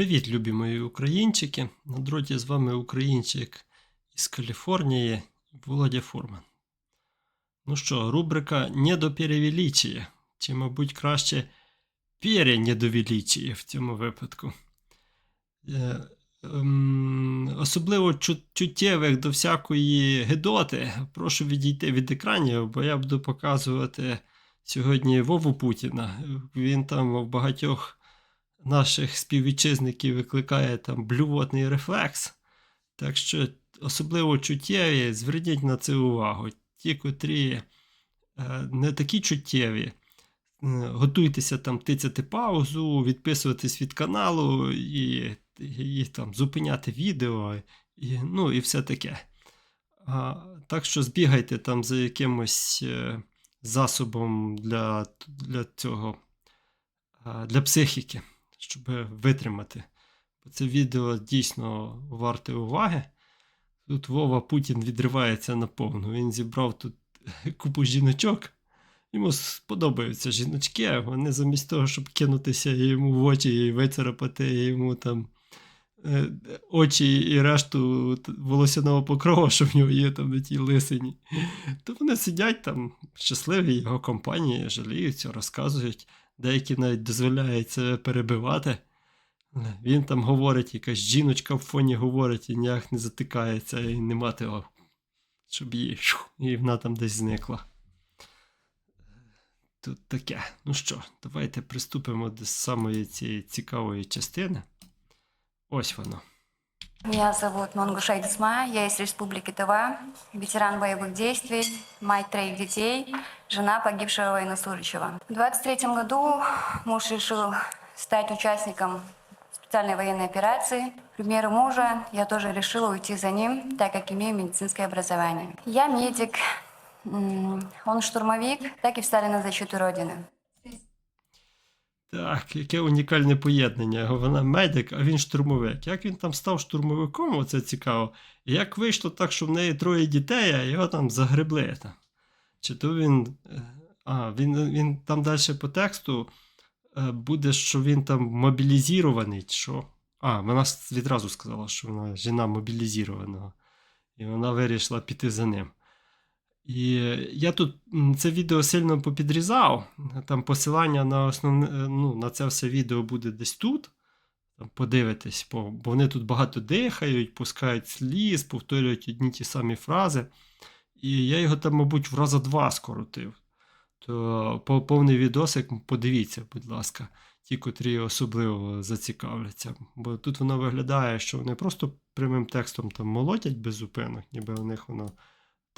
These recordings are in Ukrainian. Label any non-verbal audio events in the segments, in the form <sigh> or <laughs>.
Привіт, любі мої українчики. На дроті з вами українчик із Каліфорнії Володя Фурман. Ну що, рубрика «Недоперевеличує», чи, мабуть, краще «перенедовеличує» в цьому випадку. Е, ем, особливо чуттєвих до всякої гидоти. Прошу відійти від екранів, бо я буду показувати сьогодні Вову Путіна. Він там в багатьох наших співвітчизників викликає там блювотний рефлекс. Так що особливо чуттєві, зверніть на це увагу. Ті, котрі е, не такі чуттєві, е, готуйтеся там тицяти паузу, відписуватись від каналу і, і там зупиняти відео, і, ну і все таке. А, так що збігайте там за якимось е, засобом для, для цього, для психіки щоб витримати. Бо це відео дійсно варте уваги. Тут Вова Путін відривається наповну. Він зібрав тут <laughs> купу жіночок. Йому сподобаються жіночки, вони замість того, щоб кинутися йому в очі і вицарапати йому там е, очі і решту волосяного покрова, що в нього є там на тій лисині. То вони сидять там щасливі його компанії, жаліються, розказують. Деякі навіть дозволяють себе перебивати. Він там говорить, якась жіночка в фоні говорить і ніяк не затикається, і нема того, щоб її, шух, і вона там десь зникла. Тут таке. Ну що, давайте приступимо до самої цієї цікавої частини. Ось воно. Меня зовут Мангушай Дисма, я из Республики Тыва, ветеран боевых действий, мать троих детей, жена погибшего военнослужащего. В 23 году муж решил стать участником специальной военной операции. К примеру мужа, я тоже решила уйти за ним, так как имею медицинское образование. Я медик, он штурмовик, так и встали на защиту Родины. Так, яке унікальне поєднання. Вона медик, а він штурмовик. Як він там став штурмовиком, оце цікаво. І як вийшло так, що в неї троє дітей, а його там загребли. Там. Чи то він. е, А, він, він там далі по тексту е, буде, що він там мобілізований, чи що. А, вона відразу сказала, що вона жена мобілізованого. І вона вирішила піти за ним. І я тут це відео сильно попідрізав. Там посилання на основне, е, ну, на це все відео буде десь тут. Подивитись, бо, вони тут багато дихають, пускають сліз, повторюють одні ті самі фрази. І я його там, мабуть, в раза два скоротив. То по- повний відосик подивіться, будь ласка, ті, котрі особливо зацікавляться. Бо тут воно виглядає, що вони просто прямим текстом там молотять без зупинок, ніби у них воно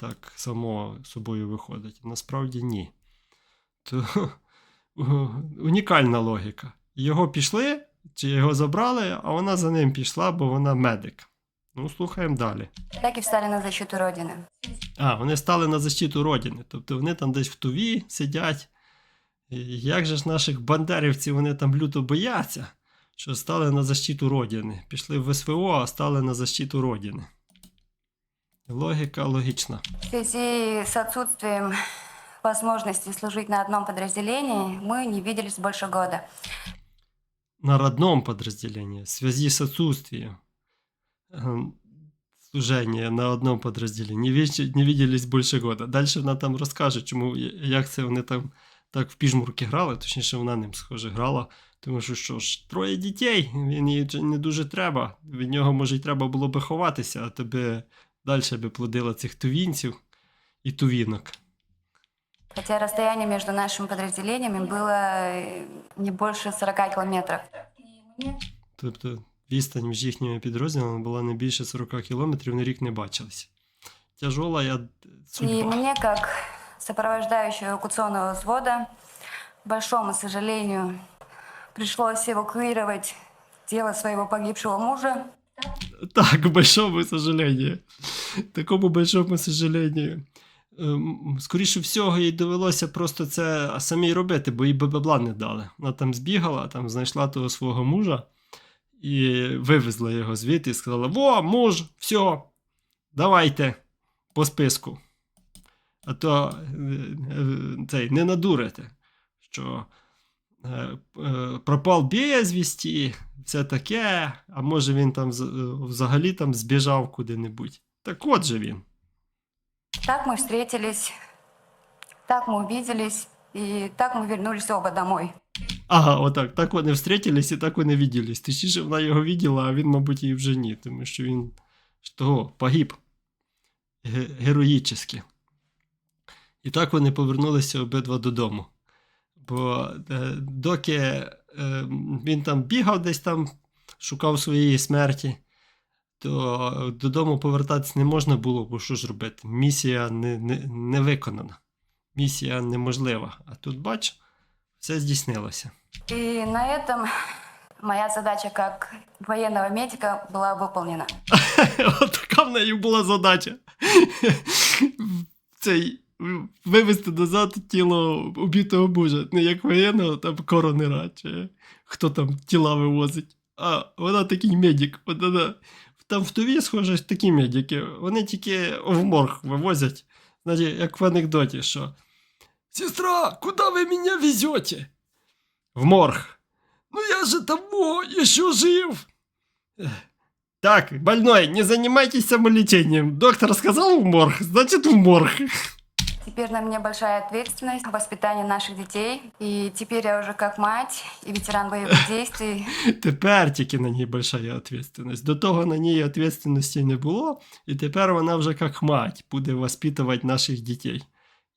так само собою виходить. Насправді ні. То <laughs> унікальна логіка. Його пішли, чи його забрали, а вона за ним пішла, бо вона медик. Ну, слухаємо далі. Так и встали на защиту Родины. А, вони стали на защиту Родини. Тобто вони там десь в туві сидять. І як же ж наших бандерівців вони там люто бояться, що стали на защиту Родини. Пішли в СВО, а стали на защиту Родини. Логіка логічна. В связи с отсутствием возможности служить на одном подразделении, мы не виделись больше года. на родном подразделении в связи с отсутствием служения на одном подразделении. Не, виделись більше года. Далі вона там розкаже, чому, як це вони там так в піжмурки грали, точніше, вона ним схоже грала. Тому що що ж, троє дітей, він їй не дуже треба. Від нього, може, й треба було би ховатися, а тебе далі би плодила цих тувінців і тувінок. Хотя расстояние между нашими подразделениями было э, не больше 40 километров. Тобто відстань між їхніми підрозділами була не більше 40 кілометрів, на рік не бачилися. Тяжола я И судьба. мне, как сопровождающей эвакуационного взвода, к большому сожалению, пришлось эвакуировать тело своего погибшего мужа. Так, к большому сожалению. Такому большому сожалению. Ем, Скоріше всього, їй довелося просто це самій робити, бо їй бабла не дали. Вона там збігала, там знайшла того свого мужа і вивезла його звідти і сказала: Во, муж, все, давайте по списку. А то е, е, цей, не надурите, що пропав безвісті, все таке, а може він там з- е, взагалі там збіжав куди-небудь. Так от же він. Так мы встретились, так мы увиделись, и так мы вернулись оба домой. Ага, отак. Так вони встретились і так вони відділись. Точніше, вона його відділа, а він, мабуть, її вже ні, тому що він ж того погиб Ге- героїчески. І так вони повернулися обидва додому. Бо е, доки е, він там бігав десь там, шукав своєї смерті, то додому повертатися не можна було, бо що ж робити? Місія не, не, не виконана. Місія неможлива. А тут, бач, все здійснилося. И на этом моя задача как военного медика была выполнена. <laughs> От така в неї була задача. <laughs> Цей вивезти назад тіло убитого мужа. Не як воєнного, там коронера, чи хто там тіла вивозить. А вона такий медик. Вона, там в Туві, схоже, такі медики. Вони тільки в морг вивозять. Значить, як в анекдоті, що Сестра, куди ви мене везете? В морг. Ну я же того, еще жив. Так, больной, не занимайтесь самолечением. Доктор сказал в морг, значит в морг. Теперь на мне большая ответственность в воспитании наших детей. И теперь я уже как мать и ветеран боевых <laughs> действий Тепер тільки на ній большая відповідальність. До того на ній відповідальності не було, і тепер вона вже як мать буде воспитувати наших дітей,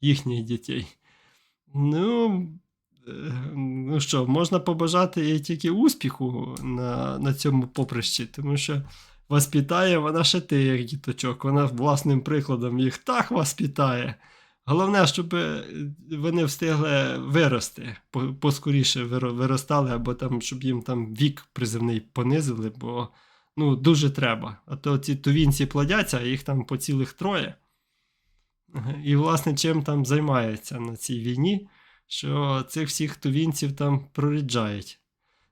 їхніх дітей. Ну, е, ну що, можна побажати їй тільки успіху на, на цьому поприщі, тому що воспитає вона ще тих діточок, вона власним прикладом їх так воспитає. Головне, щоб е, вони встигли вирости, поскоріше виростали, або там, щоб їм там вік призивний понизили, бо ну, дуже треба. А то ці тувінці плодяться, а їх там по цілих троє. І, власне, чим там займається на цій війні, що цих всіх тувінців там проріджають.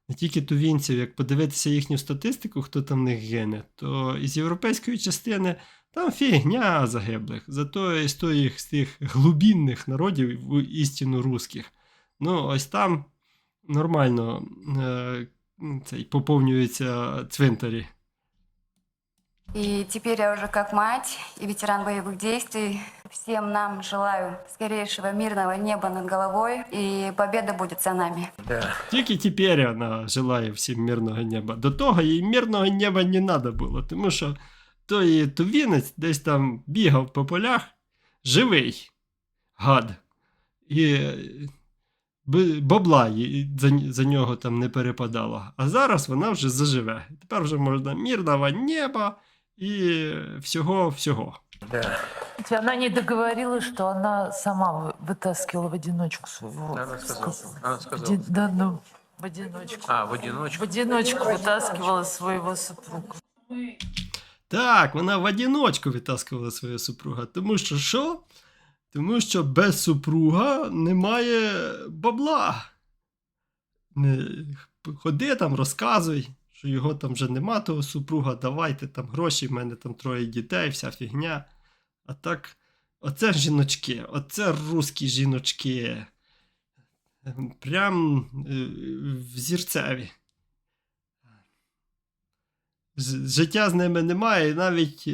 Не тільки тувінців, як подивитися їхню статистику, хто там в них гине, то із європейської частини там фігня загиблих. Зато із тих, з тих глубінних народів, в істину русських. Ну, ось там нормально е, цей, поповнюються цвинтарі. И теперь я уже как мать и ветеран боевых действий. Всем нам желаю скорейшего мирного неба над головой, и победа будет за нами. Да. Тільки тепер вона желає всім мирного неба. До того їй мирного неба не треба було, тому що той тувінець десь там бігав по полях, живий гад. І е, б- бабла їй за, за нього там не перепадало. А зараз вона вже заживе. Тепер вже можна мирного неба і всього-всього. Да. Она не договорилась, что она сама вы- вытаскивала в одиночку своего. Она сказала. сказ- Она в сказала. оди- Да, ну, в одиночку. А, в В одиночку. одиночку вытаскивала своего супруга. Так, вона в одиночку витаскувала свого супруга. Тому що що? Тому що без супруга немає бабла. Не, ходи там, розказуй, що його там вже нема, того супруга, давайте там гроші, в мене там троє дітей, вся фігня. А так, оце жіночки, оце русські жіночки. Прям е, взірцеві. Життя з ними немає, і навіть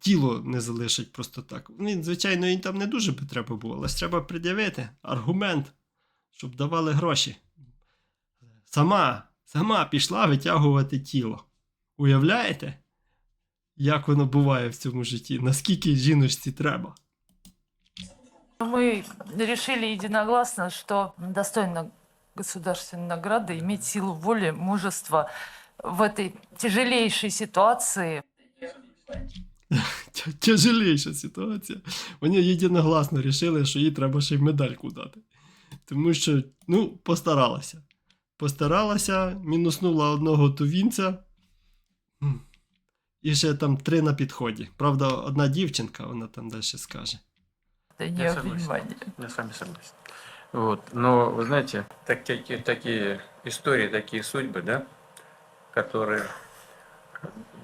тіло не залишить просто так. Він, звичайно, їм там не дуже треба було, але ж треба пред'явити аргумент, щоб давали гроші. Сама, сама пішла витягувати тіло. Уявляєте, як воно буває в цьому житті? Наскільки жіночці треба? Мы решили единогласно, что достойно государственной награды иметь силу воли, мужество в этой тяжелейшей ситуации. Тя- Тяжеліша ситуація. Вони єдиногласно рішили, що їй треба ще й медальку дати. Тому що, ну, постаралася. Постаралася, мінуснула одного тувінця. М. І ще там три на підході. Правда, одна дівчинка, вона там далі скаже. Это Я не согласен. внимание. Я с вами согласен. Вот. Но, вы знаете, так, такие, такие истории, такие судьбы, да, которые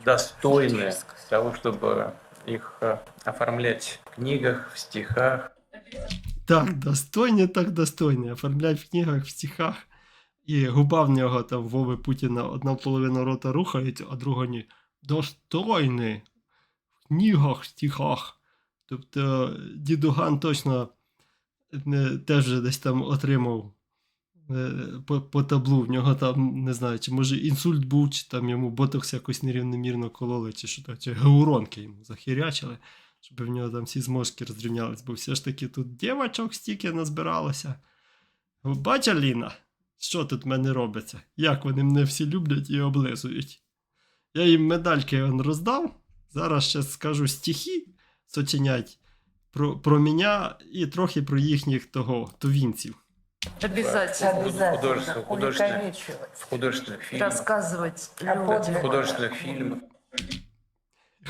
достойны того, чтобы их э, оформлять в книгах, в стихах. Так, достойні, так достойні. Оформлять в книгах, в стихах. І губа в нього там Вови Путіна одна половина рота рухається, а друга ні. Достойний. В нігах, стихах. Тобто дідуган точно не, теж вже десь там отримав е, по, по таблу. В нього там, не знаю, чи може інсульт був, чи там йому ботокс якось нерівномірно кололи, чи що то, чи геуронки йому захирячили, щоб в нього там всі зможки розрівнялись, бо все ж таки тут дівочок стільки назбиралося. Бача Ліна, що тут в мене робиться? Як вони мене всі люблять і облизують. Я їм медальки он роздав. Зараз ще скажу стихи сочинять про, про мене і трохи про їхніх того, тувінців. Обязательно Художество, художественное, Увековечивать. в художественных фильмах, рассказывать О людям. в подвигах. художественных фильмах.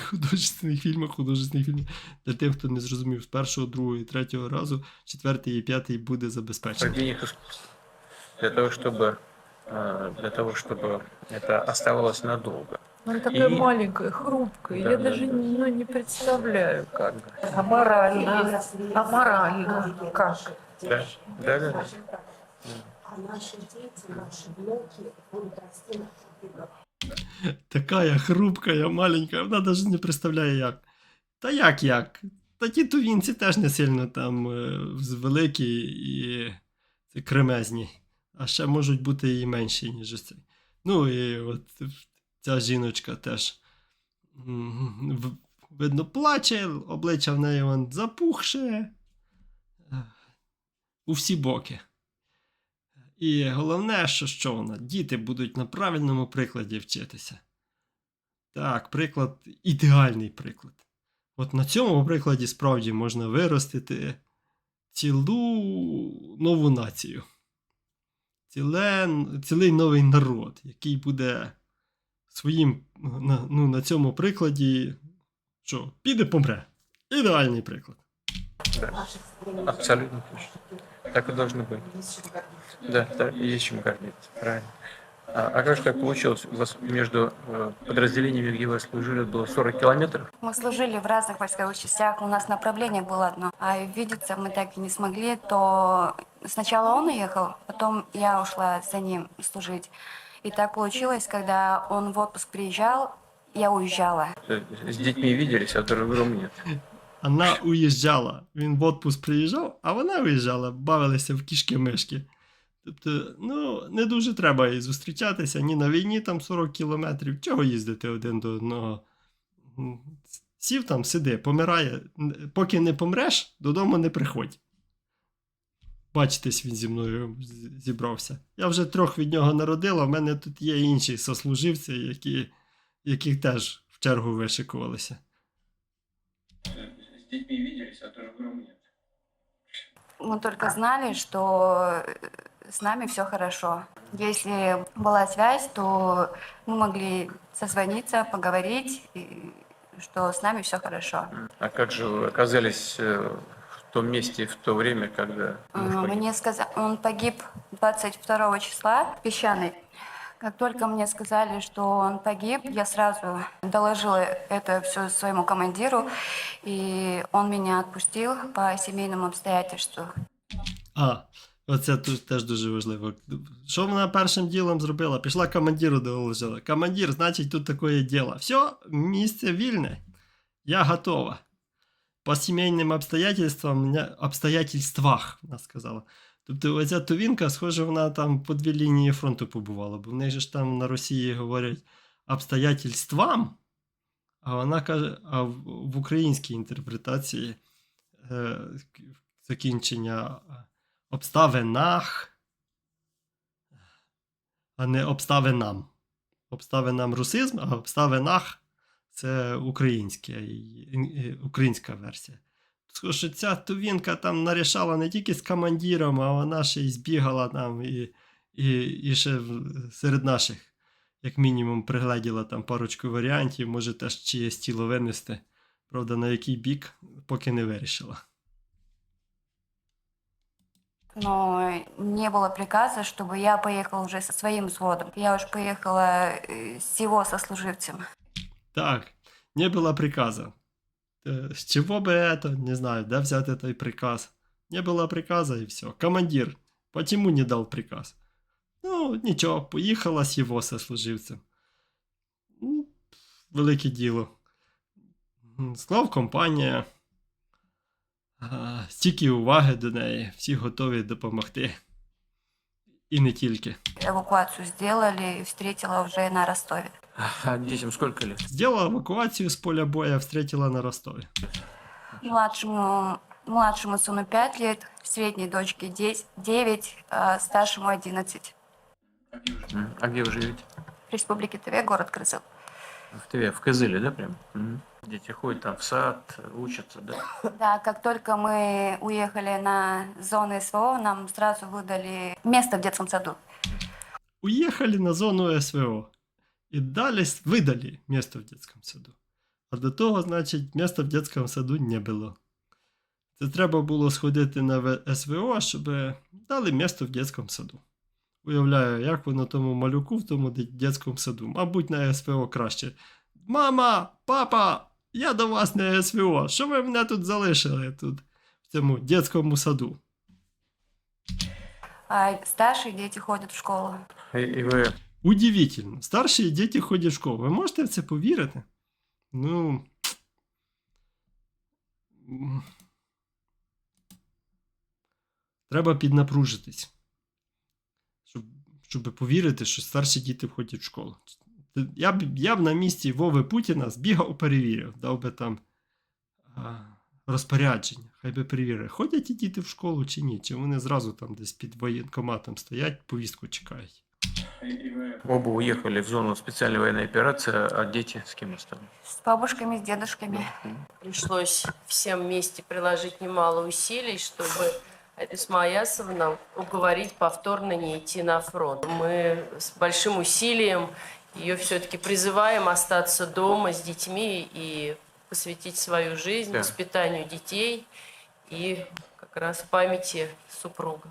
Художественних фільмах, художественних фільмах. Для тих, хто не зрозумів з першого, другого і третього разу, четвертий і п'ятий буде забезпечений. произведениях искусства. Для того, чтобы, э, для того, чтобы это оставалось надолго. Она такая И- маленькая, хрупкая. Да, Я да, даже да. ну, не представляю, как. Аморально. Аморально. Как? Да, да, да. да. А наши дети, наши внуки будут расти на подвигах. Така хрупка, маленька, вона навіть не представляє як. Та як як? Та ті тувінці теж не сильно там е, великі і кремезні. А ще можуть бути і менші, ніж цей. Ну і от ця жіночка теж видно плаче, обличчя в неї вон запухше. У всі боки. І головне, що що вона, діти будуть на правильному прикладі вчитися. Так, приклад, ідеальний приклад. От на цьому прикладі справді можна виростити цілу нову націю. Ціле, цілий новий народ, який буде своїм на, ну, на цьому прикладі, що піде помре. Ідеальний приклад. Абсолютно точно. Так и должно быть. Да, да, есть чем гордиться, правильно. А, а как же так получилось? У вас между э, подразделениями, где вы служили, было 40 километров? Мы служили в разных войсковых частях, у нас направление было одно, а видеться мы так и не смогли, то сначала он уехал, потом я ушла за ним служить. И так получилось, когда он в отпуск приезжал, я уезжала. С детьми виделись, а другом нет. Вона уїжджала. Він в отпуск приїжджав, а вона уїжджала, бавилися в кішки-мишки. Тобто, ну, не дуже треба їй зустрічатися ні на війні там 40 кілометрів. Чого їздити один до одного? Сів там, сиди, помирає. Поки не помреш, додому не приходь. Бачитесь, він зі мною зібрався. Я вже трьох від нього народила, в мене тут є інші сослуживці, які, які теж в чергу вишикувалися. Детьми виделись, а другом нет. Мы только знали, что э, с нами все хорошо. Если была связь, то мы могли созвониться, поговорить, и что с нами все хорошо. А как же вы оказались э, в том месте в то время, когда муж погиб? Мне сказали, он погиб 22 числа в Песчаной. Как только мне сказали, что он погиб, я сразу доложила это все своему командиру, и он меня отпустил по семейным обстоятельствам. А, оце тут теж дуже важливо. Що вона першим ділом зробила? Пішла командиру доложила. Командир, значить, тут таке діло. Все, місце вільне. Я готова. По сімейним обстоятельствам, мене- обстоятельствах, вона сказала. Тобто, оця тувінка, схоже, вона там по дві лінії фронту побувала, бо в же ж там на Росії говорять обстоятельствам, а вона каже, а в, українській інтерпретації е, закінчення обставинах, а не обставинам. Обставинам русизм, а обставинах це і- українська версія Схоже, що ця тувінка там нарішала не тільки з командиром, а вона ще й збігала там і, і, і ще в- серед наших, як мінімум, пригледіла там парочку варіантів, може теж чиєсь тіло винести. Правда, на який бік, поки не вирішила. Но не было приказа, чтобы я поехала уже со своим взводом. Я уж поехала э, с его сослуживцем. Так, не было приказа. Э, С чего бы это? Не знаю, да взять той приказ. Не было приказа и все. Командир, почему не дал приказ? Ну, Ну, нічого, поїхала Сівоса служивцем. Ну, велике діло. М, Склав компанія. А, Стільки уваги до неї, всі готові допомогти. І не тільки. Эвакуацию сделали и встретила уже на Ростове. А детям сколько лет? Зробила евакуацію з поля боя, встретила на Ростові. Младшему, младшему сыну 5 лет, средней дочке 10, 9, а старшему 11. М, А где вы живете? В Республике Тыве, город Крызыл. В Тве, в Кызыле, да, прям? Мгм. Дети ходят там в сад, учатся, да? Да, как только мы уехали на зону СВО, нам сразу выдали место в детском саду. Уїхали на зону СВО. І далі видали місто в дитячому саду. А до того, значить, міста в дитячому саду не було. Це треба було сходити на СВО, щоб дали місто в дитячому саду. Уявляю, як воно тому малюку в тому дитячому саду. Мабуть, на СВО краще. Мама, папа, я до вас на СВО. Що ви мене тут залишили тут, в цьому дитячому саду? А старшие дети ходят в школу. И, и вы Удивительно. Старші діти ходять в школу. Ви можете в це повірити? Ну. Треба піднапружитись. Щоб, щоб повірити, що старші діти ходять в школу. Я б, я б на місці Вови Путіна збігав, перевірив, дав би там а, розпорядження. Хай би перевірив, ходять ті діти в школу чи ні, чи вони зразу там десь під воєнкоматом стоять, повістку чекають. Оба уехали в зону специальной военной операции, а дети с кем остались? С бабушками, с дедушками. Пришлось всем вместе приложить немало усилий, чтобы Эсма Аясовна уговорить повторно не идти на фронт. Мы с большим усилием ее все-таки призываем остаться дома с детьми и посвятить свою жизнь Да. воспитанию детей и как раз памяти супруга.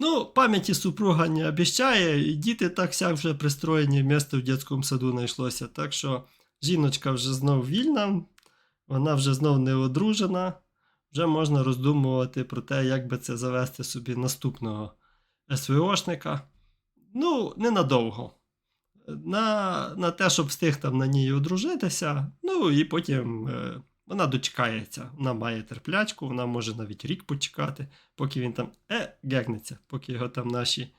Ну, пам'яті супруга не обіщає, і діти так сяк вже пристроєні, місто в дитячому саду знайшлося. Так що жіночка вже знов вільна, вона вже знов не одружена. Вже можна роздумувати про те, як би це завести собі наступного СВОшника. Ну, ненадовго. На, на те, щоб встиг там на ній одружитися. Ну і потім е, вона дочекається. Вона має терплячку, вона може навіть рік почекати поки він там е, гекнеться, поки його там наші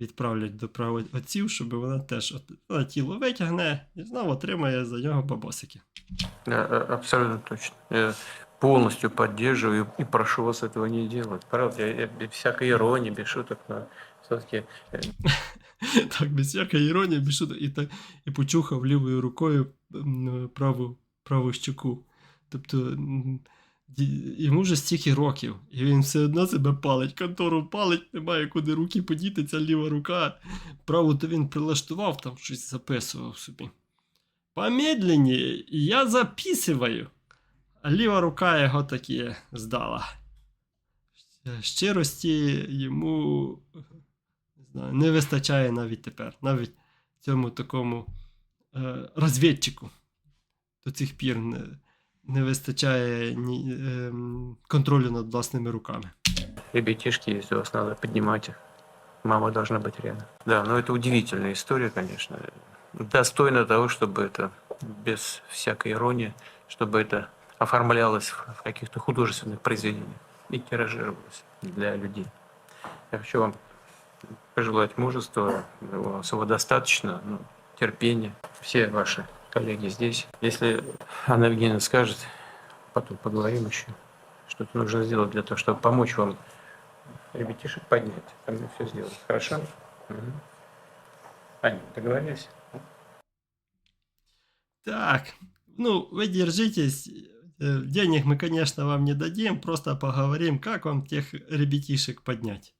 відправлять до правоотців, щоб вона теж от, вона тіло витягне і знову отримає за нього бабосики. А- абсолютно точно. Я полностью поддерживаю и прошу вас этого не делать. Правда, я, я без всякой иронии, без шуток, но все-таки <laughs> Так, без всякої іронії, без шуток, і, так, і почухав лівою рукою праву, праву щоку. Тобто йому вже стільки років, і він все одно себе палить, контору палить, немає куди руки подіти, ця ліва рука. Праву то він прилаштував, там щось записував собі. Помедленнее, я записываю. А ліва рука його таки здала. Щирості йому не знаю, не вистачає навіть тепер, навіть цьому такому е, розвідчику до цих пір не, не вистачає ні, ем, контролю над власними руками. ребятишки, если вас надо, поднимать их. Мама должна быть рядом. Да, но это удивительная история, конечно. Достойно того, чтобы это без всякой иронии, чтобы это оформлялось в в каких-то художественных произведениях и тиражировалось для людей. Я хочу вам пожелать мужества, у вас его достаточно, ну, терпения. Все ваши коллеги здесь. Если Анна Евгеньевна скажет, потом поговорим еще, что-то нужно сделать для того, чтобы помочь вам ребятишек поднять. Там все сделать. Хорошо? Мгм. Аня, договорились? Так, ну, вы держитесь. Э, Денег мы, конечно, вам не дадим, просто поговорим, как вам тех ребятишек поднять.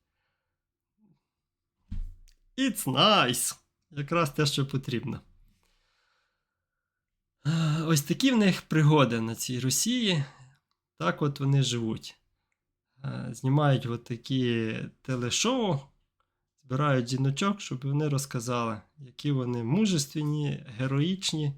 It's nice. Якраз те, що потрібно. Е, Ось такі в них пригоди на цій Росії. Так от вони живуть. Е, Знімають от такі телешоу, збирають жіночок, щоб вони розказали, які вони мужественні, героїчні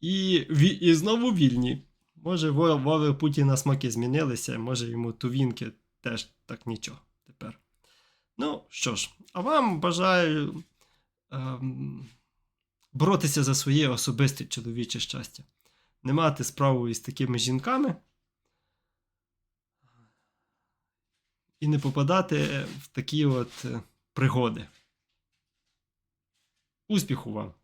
і, і знову вільні. Може, Вови Путіна смаки змінилися, може йому тувінки теж так нічого тепер. Ну що ж, а вам бажаю ем, боротися за своє особисте чоловіче щастя. Не мати справу із такими жінками. І не попадати в такі от е, пригоди. Успіху вам!